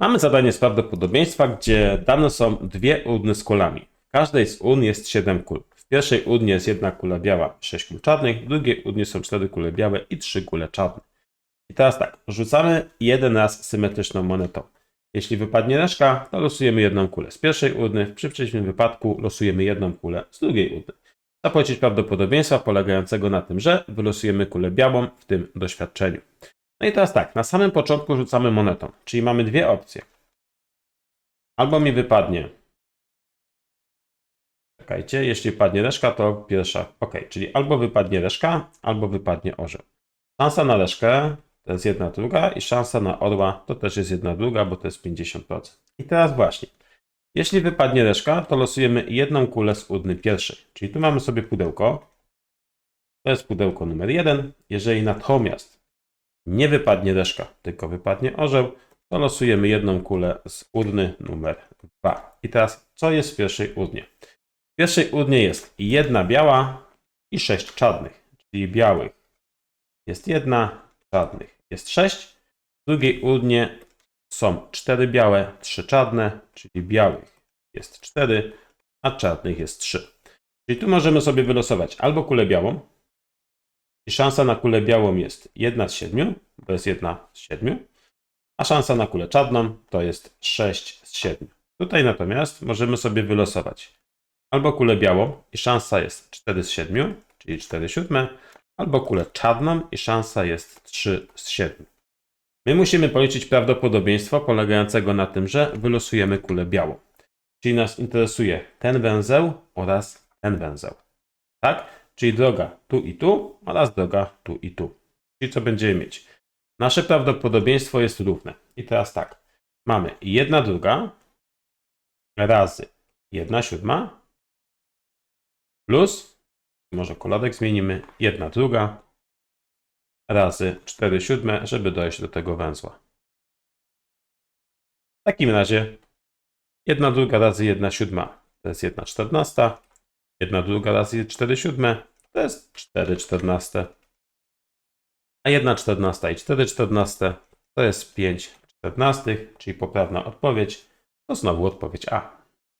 Mamy zadanie z prawdopodobieństwa, gdzie dane są dwie urny z kulami. W każdej z urn jest 7 kul. W pierwszej urnie jest jedna kula biała, 6 kul czarnych, w drugiej urnie są 4 kule białe i 3 kule czarne. I teraz tak, rzucamy jeden raz symetryczną monetą. Jeśli wypadnie reszka, to losujemy jedną kulę z pierwszej urny, w przeciwnym wypadku losujemy jedną kulę z drugiej urny. Zapłacić prawdopodobieństwa polegającego na tym, że wylosujemy kulę białą w tym doświadczeniu. No i teraz tak, na samym początku rzucamy monetą, czyli mamy dwie opcje. Albo mi wypadnie. Czekajcie, jeśli wypadnie reszka, to pierwsza. Ok, czyli albo wypadnie reszka, albo wypadnie orzeł. Szansa na reszkę to jest jedna druga i szansa na orła to też jest jedna druga, bo to jest 50%. I teraz właśnie, jeśli wypadnie reszka, to losujemy jedną kulę z urny pierwszej. Czyli tu mamy sobie pudełko. To jest pudełko numer jeden. Jeżeli natomiast nie wypadnie reszka, tylko wypadnie orzeł, to losujemy jedną kulę z urny numer 2. I teraz, co jest w pierwszej urnie? W pierwszej urnie jest jedna biała i sześć czarnych, czyli białych jest jedna, czarnych jest sześć. W drugiej urnie są cztery białe, trzy czarne, czyli białych jest cztery, a czarnych jest trzy. Czyli tu możemy sobie wylosować albo kulę białą, i szansa na kulę białą jest 1 z 7, to jest 1 z 7, a szansa na kulę czarną to jest 6 z 7. Tutaj natomiast możemy sobie wylosować albo kulę białą i szansa jest 4 z 7, czyli 4 siódme, albo kulę czarną i szansa jest 3 z 7. My musimy policzyć prawdopodobieństwo polegającego na tym, że wylosujemy kulę białą. Czyli nas interesuje ten węzeł oraz ten węzeł. Tak? Czyli droga tu i tu oraz droga tu i tu. Czyli co będziemy mieć? Nasze prawdopodobieństwo jest równe. I teraz tak. Mamy jedna druga razy jedna siódma plus, może koladek zmienimy, jedna druga razy 4 siódme, żeby dojść do tego węzła. W takim razie jedna druga razy jedna siódma to jest jedna czternasta. Jedna druga razy 4 siódme to jest 4 czternaste. A 1 czternasta i 4 czternaste to jest 5 czternastych, czyli poprawna odpowiedź to znowu odpowiedź A.